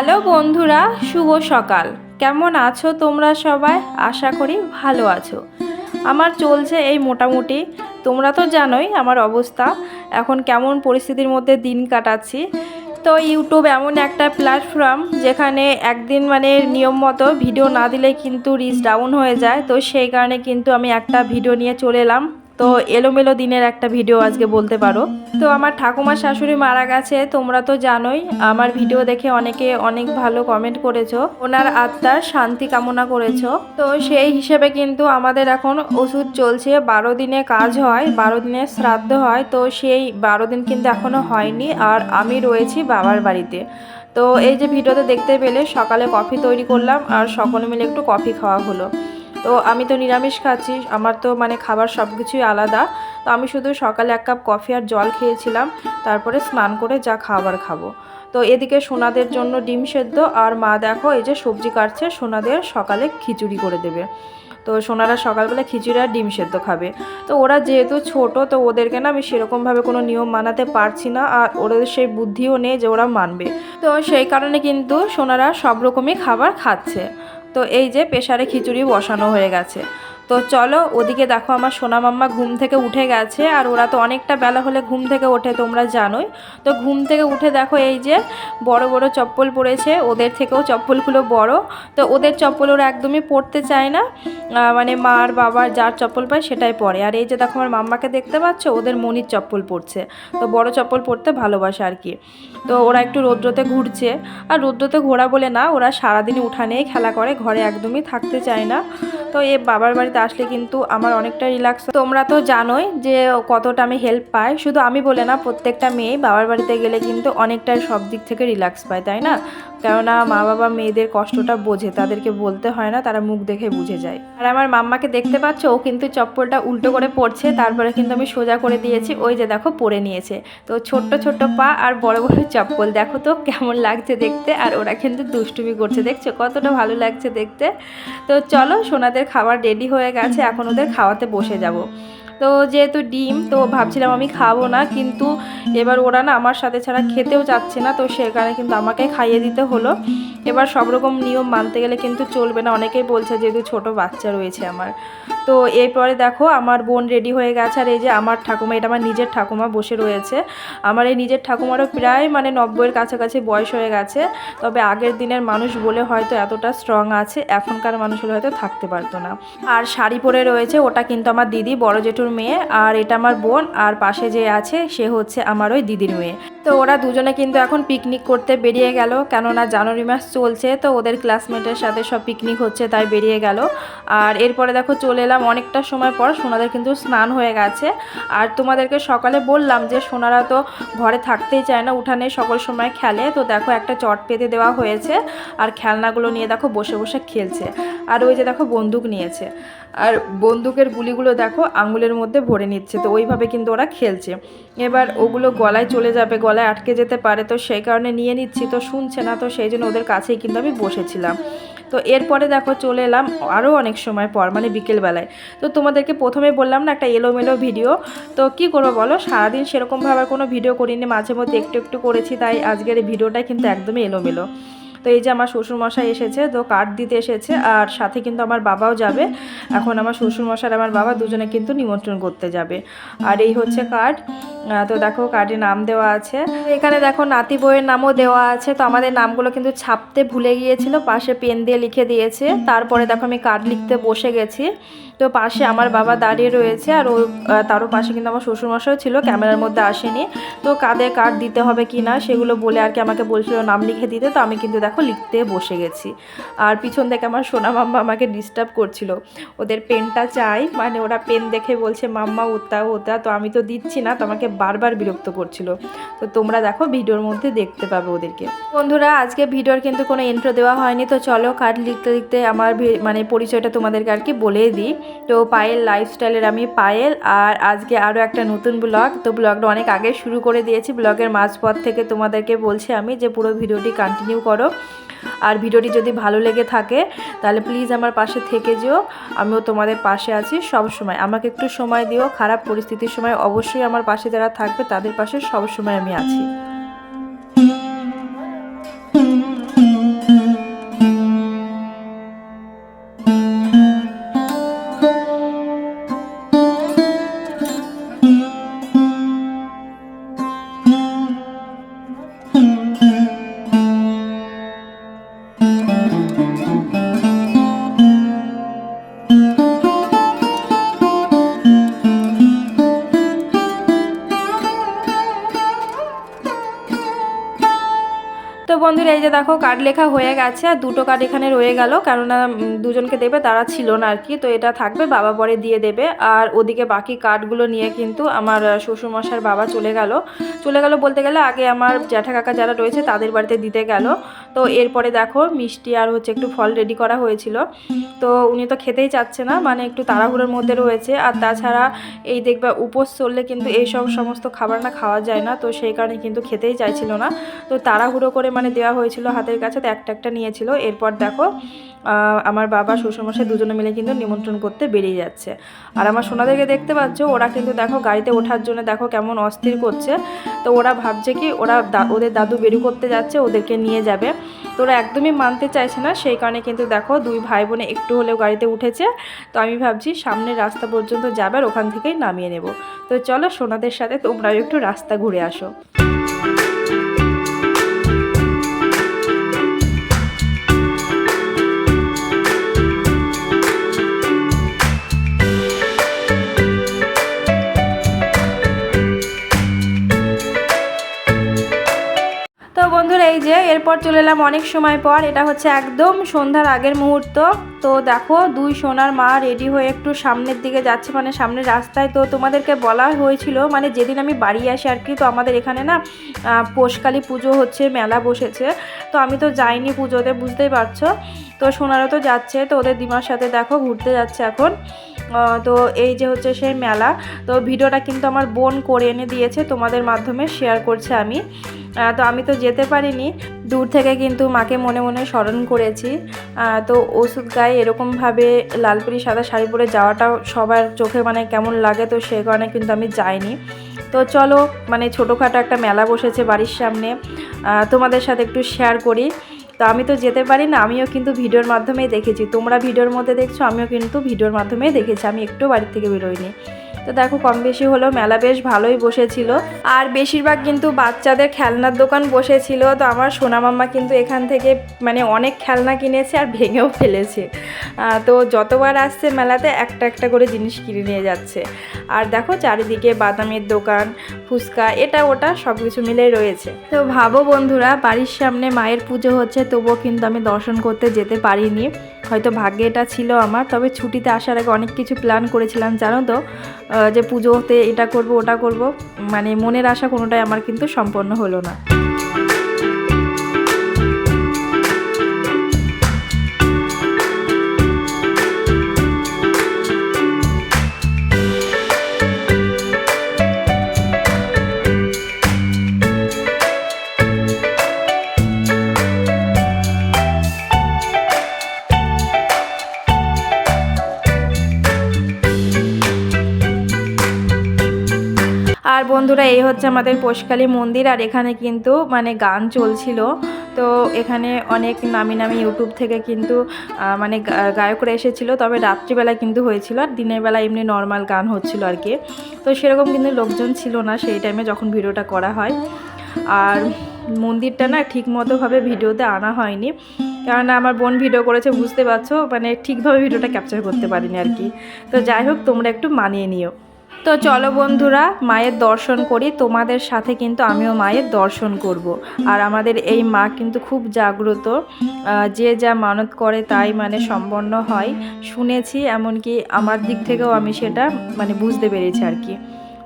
Hello বন্ধুরা, শুভ সকাল। কেমন আছো তোমরা সবাই? আশা করি ভালো আছো। আমার চলছে এই মোটামুটি, তোমরা তো জানোই আমার অবস্থা। এখন কেমন পরিস্থিতির মধ্যে দিন কাটাচ্ছি। তো ইউটিউব এমন একটা প্ল্যাটফর্ম যেখানে একদিন মানে নিয়ম মতো ভিডিও না দিলে কিন্তু রিচ ডাউন হয়ে যায়। তো সেই কারণে কিন্তু আমি একটা ভিডিও নিয়ে চলে এলাম। তো এলোমেলো দিনের একটা ভিডিও আজকে বলতে পারো। তো আমার ঠাকুমার শাশুড়ি মারা গেছে, তোমরা তো জানোই। আমার ভিডিও দেখে অনেকে অনেক ভালো কমেন্ট করেছ। ওনার আত্মার শান্তি কামনা করেছ। তো সেই হিসেবে কিন্তু আমাদের এখন ওষুধ চলছে। বারো দিনে কাজ হয়, বারো দিনে শ্রাদ্ধ হয়। তো সেই বারো দিন কিন্তু এখনও হয়নি। আর আমি রয়েছি বাবার বাড়িতে। তো এই যে ভিডিওতে দেখতে পেলে সকালে কফি তৈরি করলাম। আর সকলে মিলে একটু কফি খাওয়া হলো। তো আমি তো নিরামিষ খাচ্ছি, আমার তো মানে খাবার সব কিছুই আলাদা। তো আমি শুধু সকালে এক কাপ কফি আর জল খেয়েছিলাম, তারপরে স্নান করে যা খাবার খাব। তো এদিকে সোনাদের জন্য ডিম সেদ্ধ, আর মা দেখো এই যে সবজি কাটছে, সোনাদের সকালে খিচুড়ি করে দেবে। তো সোনারা সকালবেলা খিচুড়ি আর ডিম সেদ্ধ খাবে। তো ওরা যেহেতু ছোট, তো ওদেরকে না আমি সেরকমভাবে কোনো নিয়ম মানাতে পারছি না, আর ওদের সেই বুদ্ধিও নেই যে ওরা মানবে। তো সেই কারণে কিন্তু সোনারা সব রকমই খাবার খাচ্ছে। তো এই যে প্রেশারে খিচুড়ি বসানো হয়ে গেছে। তো চলো, ওদিকে দেখো আমার সোনা মাম্মা ঘুম থেকে উঠে গেছে আর ওরা তো অনেকটা বেলা হলে ঘুম থেকে ওঠে, তোমরা জানোই। তো ঘুম থেকে উঠে দেখো এই যে বড় বড় চপ্পল পরেছে ওদের থেকেও চপ্পলগুলো বড়। তো ওদের চপ্পল ওরা একদমই পরতে চায় না মানে মার বাবার যার চপ্পল পায় সেটাই পরে আর এই যে দেখো আমার মাম্মাকে দেখতে পাচ্ছ, ওদের মনির চপ্পল পরছে তো বড় চপ্পল পরতে ভালোবাসে আর কি। তো ওরা একটু রৌদ্রতে ঘুরছে। আর রৌদ্রতে ঘোরা বলে না, ওরা সারাদিন উঠানেই খেলা করে, ঘরে একদমই থাকতে চায় না। তো এ বাবার বাড়িতে আসলে কিন্তু আমার অনেকটা রিল্যাক্স তোমরা তো জানোই যে কতটা আমি হেল্প পাই। শুধু আমি বলে না, প্রত্যেকটা মেয়ে বাবার বাড়িতে গেলে কিন্তু অনেকটাই সব দিক থেকে রিল্যাক্স পায়, তাই না? কেননা মা বাবা মেয়েদের কষ্টটা বোঝে, তাদেরকে বলতে হয় না, তারা মুখ দেখে বুঝে যায়। আর আমার মাম্মাকে দেখতে পাচ্ছ, ও কিন্তু চপ্পলটা উল্টো করে পড়ছে তারপরে কিন্তু আমি সোজা করে দিয়েছি, ওই যে দেখো পরে নিয়েছে। তো ছোট্ট ছোট্ট পা আর বড় বড় চপ্পল, দেখো তো কেমন লাগছে দেখতে, আর ওরা কিন্তু দুষ্টুমি করছে, দেখছ? কতটা ভালো লাগছে দেখতে। তো চলো, সোনাদের খাবার রেডি হয়ে গেছে, এখন ওদের খাওয়াতে বসে যাব। তো যেহেতু ডিম, তো ভাবছিলাম আমি খাব না, কিন্তু এবার ওরা না আমার সাথে ছাড়া খেতেও চাচ্ছে না, তো সেখানে কিন্তু আমাকে খাইয়ে দিতে হলো। এবার সব রকম নিয়ম মানতে গেলে কিন্তু চলবে না। অনেকেই বলছে যেহেতু ছোট বাচ্চা রয়েছে আমার। তো এরপরে দেখো, আমার বোন রেডি হয়ে গেছে। আর এই যে আমার ঠাকুমা, এটা আমার নিজের ঠাকুমা বসে রয়েছে। আমার এই নিজের ঠাকুমারও প্রায় মানে নব্বইয়ের কাছাকাছি বয়স হয়ে গেছে। তবে আগের দিনের মানুষ বলে হয়তো এতটা স্ট্রং আছে, এখনকার মানুষ হলে হয়তো থাকতে পারতো না। আর শাড়ি পরে রয়েছে, ওটা কিন্তু আমার দিদি, বড় জেঠুর মেয়ে। আর এটা আমার বোন, আর পাশে যে আছে, সে হচ্ছে আমার ওই দিদির মেয়ে। তো ওরা দুজনে কিন্তু এখন পিকনিক করতে বেরিয়ে গেল। কেননা জানুয়ারি মাস চলছে, তো ওদের ক্লাসমেটের সাথে সব পিকনিক হচ্ছে, তাই বেরিয়ে গেল। আর এরপরে দেখো চলে এলাম অনেকটা সময় পর, সোনাদের কিন্তু স্নান হয়ে গেছে। আর তোমাদেরকে সকালে বললাম যে, সোনারা তো ঘরে থাকতেই চায় না, উঠানে সকল সময় খেলে। তো দেখো একটা চট পেতে দেওয়া হয়েছে, আর খেলনাগুলো নিয়ে দেখো বসে বসে খেলছে। আর ওই যে দেখো বন্দুক নিয়েছে। আর বন্দুকের গুলিগুলো দেখো আঙুলের মধ্যে ভরে নিচ্ছে, তো ওইভাবে কিন্তু ওরা খেলছে। এবার ওগুলো গলায় চলে যাবে, গলায় আটকে যেতে পারে, তো সেই কারণে নিয়ে নিচ্ছি, তো শুনছে না, তো সেই জন্য ওদের কাছেই কিন্তু আমি বসেছিলাম। তো এরপরে দেখো চলে এলাম আরও অনেক সময় পর মানে বিকেলবেলায়। তো তোমাদেরকে প্রথমে বললাম না একটা এলোমেলো ভিডিও, তো কি করব বলো? সারাদিন সেরকমভাবে কোনো ভিডিও করিনি, মাঝে মধ্যে একটু একটু করেছি, তাই আজকের ভিডিওটাই কিন্তু একদমই এলোমেলো। তো এই যে আমার শ্বশুরমশাই এসেছে তো কার্ড দিতে এসেছে আর সাথে কিন্তু আমার বাবাও যাবে। এখন আমার শ্বশুরমশাই আমার বাবা দুজনে কিন্তু নিমন্ত্রণ করতে যাবে। আর এই হচ্ছে কার্ড তো দেখো কার্ডে নাম দেওয়া আছে। এখানে দেখো নাতি বইয়ের নামও দেওয়া আছে। তো আমাদের নামগুলো কিন্তু ছাপতে ভুলে গিয়েছিল পাশে পেন দিয়ে লিখে দিয়েছে। তারপরে দেখো আমি কার্ড লিখতে বসে গেছি। তো পাশে আমার বাবা দাঁড়িয়ে রয়েছে আর ও তারও পাশে কিন্তু আমার শ্বশুরমশাইও ছিল ক্যামেরার মধ্যে আসেনি। তো কাদের কার্ড দিতে হবে কি না সেগুলো বলে আর কি আমাকে বলছিল নাম লিখে দিতে। তো আমি কিন্তু দেখো, লিখতে বসে গেছি। আর পিছন থেকে আমার সোনা মাম্মা আমাকে ডিস্টার্ব করছিল। ওদের পেনটা চাই মানে ওরা পেন দেখে বলছে, মাম্মা ওতা ওতা তো আমি তো দিচ্ছি না, তো আমাকে বারবার বিরক্ত করছিল। তো তোমরা দেখো, ভিডিওর মধ্যে দেখতে পাবে ওদেরকে। বন্ধুরা, আজকে ভিডিওর কিন্তু কোনো ইন্ট্রো দেওয়া হয়নি, তো চলো কার্ড লিখতে লিখতে আমার মানে পরিচয়টা তোমাদেরকে আর কি বলে দিই। তো পায়েল লাইফস্টাইলের আমি পায়েল, আর আজকে আরও একটা নতুন ব্লগ তো ব্লগটা অনেক আগে শুরু করে দিয়েছি। ব্লগের মাঝপথ থেকে তোমাদেরকে বলছি আমি যে পুরো ভিডিওটি কন্টিনিউ করো। আর ভিডিওটি যদি ভালো লেগে থাকে, তাহলে প্লিজ আমার পাশে থেকে যেও। আমিও তোমাদের পাশে আছি সব সময়। আমাকে একটু সময় দিও, খারাপ পরিস্থিতির সময় অবশ্যই আমার পাশে যারা থাকবে, তাদের পাশে সব সময় আমি আছি। বন্ধুরা, এই যে দেখো কার্ড লেখা হয়ে গেছে আর দুটো কার্ড এখানে রয়ে গেল। কেননা দুজনকে দেবে, তারা ছিল না আর কি তো এটা থাকবে, বাবা পরে দিয়ে দেবে। আর ওদিকে বাকি কার্ডগুলো নিয়ে কিন্তু আমার শ্বশুরমশার বাবা চলে গেল। চলে গেল বলতে গেলে আগে আমার জ্যাঠা কাকা যারা রয়েছে, তাদের বাড়িতে দিতে গেল। তো এরপরে দেখো, মিষ্টি আর হচ্ছে একটু ফল রেডি করা হয়েছিল। তো উনি তো খেতেই চাচ্ছে না মানে একটু তাড়াহুড়োর মধ্যে রয়েছে। আর তাছাড়া এই দেখবে, উপোস চললে কিন্তু এইসব সমস্ত খাবার না খাওয়া যায় না। তো সেই কারণে কিন্তু খেতেই চাইছিল না। তো তাড়াহুড়ো করে মানে দেওয়া হয়েছিল হাতের কাছে, তো একটা একটা নিয়েছিল। এরপর দেখো আমার বাবা, শ্বশুরমশাই দুজনে মিলে কিন্তু নিমন্ত্রণ করতে বেরিয়ে যাচ্ছে। আর আমার সোনাদেরকে দেখতে পাচ্ছ, ওরা কিন্তু দেখো গাড়িতে ওঠার জন্য দেখো কেমন অস্থির করছে। তো ওরা ভাবছে কি, ওরা ওদের দাদু বেরু করতে যাচ্ছে, ওদেরকে নিয়ে যাবে। তো ওরা একদমই মানতে চাইছে না, সেই কারণে কিন্তু দেখো দুই ভাই বোনে একটু হলেও গাড়িতে উঠেছে। তো আমি ভাবছি, সামনের রাস্তা পর্যন্ত যাবে আর ওখান থেকেই নামিয়ে নেব। তো চলো সোনাদের সাথে তোমরাও একটু রাস্তা ঘুরে আসো। এরপর চলে এলাম অনেক সময় পর। এটা হচ্ছে একদম সন্ধ্যার আগের মুহূর্ত। তো দেখো, দুই সোনার মা রেডি হয়ে একটু সামনের দিকে যাচ্ছে মানে সামনের রাস্তায়। তো তোমাদেরকে বলা হয়েছিল মানে যেদিন আমি বাড়ি আসি আর কি, তো আমাদের এখানে না পোষকালী পুজো হচ্ছে, মেলা বসেছে। তো আমি তো যাইনি পুজোতে, বুঝতেই পারছ? তো সোনারও তো যাচ্ছে, তো ওদের দিমার সাথে দেখো ঘুরতে যাচ্ছে এখন। তো এই যে হচ্ছে সেই মেলা। তো ভিডিওটা কিন্তু আমার বোন করে এনে দিয়েছে, তোমাদের মাধ্যমে শেয়ার করছে আমি। তো আমি তো যেতে পারিনি। দূর থেকে কিন্তু মাকে মনে মনে স্মরণ করেছি। তো ওষুধ গায়ে এরকমভাবে লালপুরি সাদা শাড়ি পরে যাওয়াটাও সবার চোখে মানে কেমন লাগে তো সে কারণে কিন্তু আমি যাইনি। তো চলো মানে ছোটোখাটো একটা মেলা বসেছে বাড়ির সামনে। তোমাদের সাথে একটু শেয়ার করি। তো আমি তো যেতে পারি না আমিও কিন্তু ভিডিওর মাধ্যমেই দেখেছি। তোমরা ভিডিওর মধ্যে দেখছ, আমিও কিন্তু ভিডিওর মাধ্যমেই দেখেছি। আমি একটু বাড়ির থেকে বেরোইনি। তো দেখো, কম বেশি হলেও মেলা বেশ ভালোই বসেছিল। আর বেশিরভাগ কিন্তু বাচ্চাদের খেলনার দোকান বসেছিল। তো আমার সোনা মাম্মা কিন্তু এখান থেকে মানে অনেক খেলনা কিনেছে আর ভেঙেও ফেলেছে। তো যতবার আসছে মেলাতে একটা একটা করে জিনিস কিনে নিয়ে যাচ্ছে। আর দেখো, চারিদিকে বাদামের দোকান, ফুচকা, এটা ওটা সব কিছু মিলেই রয়েছে। তো ভাবো বন্ধুরা, বাড়ির সামনে মায়ের পুজো হচ্ছে, তবুও কিন্তু আমি দর্শন করতে যেতে পারিনি। হয়তো ভাগ্যে এটা ছিল আমার, তবে ছুটিতে আসার আগে অনেক কিছু প্ল্যান করেছিলাম, জানো তো? যে পুজোতে এটা করব, ওটা করব মানে মনের আশা কোনোটাই আমার কিন্তু সম্পন্ন হলো না। আর বন্ধুরা, এই হচ্ছে আমাদের পোষকালী মন্দির আর এখানে কিন্তু মানে গান চলছিল। তো এখানে অনেক নামি নামি ইউটিউব থেকে কিন্তু মানে গায়করা এসেছিল। তবে রাত্রিবেলা কিন্তু হয়েছিল আর দিনের বেলা এমনি নর্মাল গান হচ্ছিল আর কি। তো সেরকম কিন্তু লোকজন ছিল না সেই টাইমে যখন ভিডিওটা করা হয়। আর মন্দিরটা না ঠিক মতোভাবে ভিডিওতে আনা হয়নি। কারণ আমার বোন ভিডিও করেছে, বুঝতে পারছ? মানে ঠিকভাবে ভিডিওটা ক্যাপচার করতে পারিনি আর কি। তো যাই হোক, তোমরা একটু মানিয়ে নিও। তো চলো বন্ধুরা, মায়ের দর্শন করি। তোমাদের সাথে কিন্তু আমিও মায়ের দর্শন করব। আর আমাদের এই মা কিন্তু খুব জাগ্রত। যে যা মানত করে তাই মানে সম্পন্ন হয়। শুনেছি এমনকি আমার দিক থেকেও আমি সেটা মানে বুঝতে পেরেছি আর কি।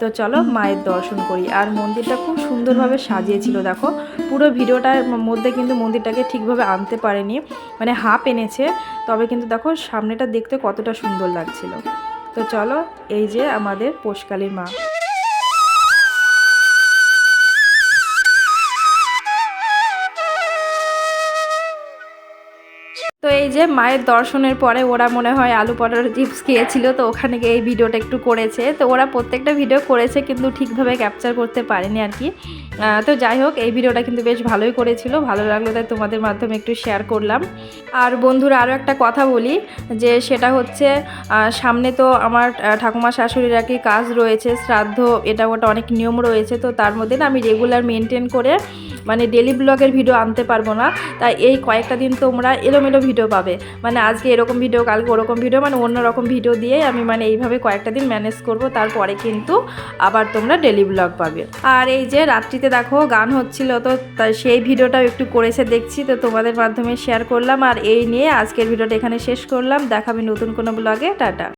তো চলো মায়ের দর্শন করি। আর মন্দিরটা খুব সুন্দরভাবে সাজিয়েছিল, দেখো। পুরো ভিডিওটার মধ্যে কিন্তু মন্দিরটাকে ঠিকভাবে আনতে পারেনি। মানে হাফ এনেছে, তবে কিন্তু দেখো সামনেটা দেখতে কতটা সুন্দর লাগছিল। তো চলো এই যে আমাদের পোষকালীর মা। এই যে মায়ের দর্শনের পরে ওরা মনে হয় আলু পটার চিপস খেয়েছিল, তো ওখানে গিয়ে এই ভিডিওটা একটু করেছে। তো ওরা প্রত্যেকটা ভিডিও করেছে কিন্তু ঠিকভাবে ক্যাপচার করতে পারেনি আর কি। তো যাই হোক, এই ভিডিওটা কিন্তু বেশ ভালোই করেছিল। ভালো লাগল তাই তোমাদের মাধ্যমে একটু শেয়ার করলাম। আর বন্ধুরা আরও একটা কথা বলি, যে সেটা হচ্ছে সামনে তো আমার ঠাকুমা শাশুড়ির আর কি কাজ রয়েছে, শ্রাদ্ধ, এটা ওটা অনেক নিয়ম রয়েছে, তো তার মধ্যে না আমি রেগুলার মেনটেন করে মানে ডেলি ব্লগের ভিডিও আনতে পারব না। তাই এই কয়েকটা দিন তোমরা এলোমেলো ভিডিও পাবে। মানে আজকে এরকম ভিডিও কালকে ওরকম ভিডিও মানে অন্য রকম ভিডিও দিয়েই আমি মানে এইভাবে কয়েকটা দিন ম্যানেজ করব। তারপরে কিন্তু আবার তোমরা ডেলি ব্লগ পাবে। আর এই যে রাত্রিতে দেখো গান হচ্ছিল, তো সেই ভিডিওটাও একটু করেছে দেখছি, তো তোমাদের মাধ্যমে শেয়ার করলাম। আর এই নিয়ে আজকের ভিডিওটা এখানে শেষ করলাম। দেখাবে নতুন কোনো ব্লগে টাটা।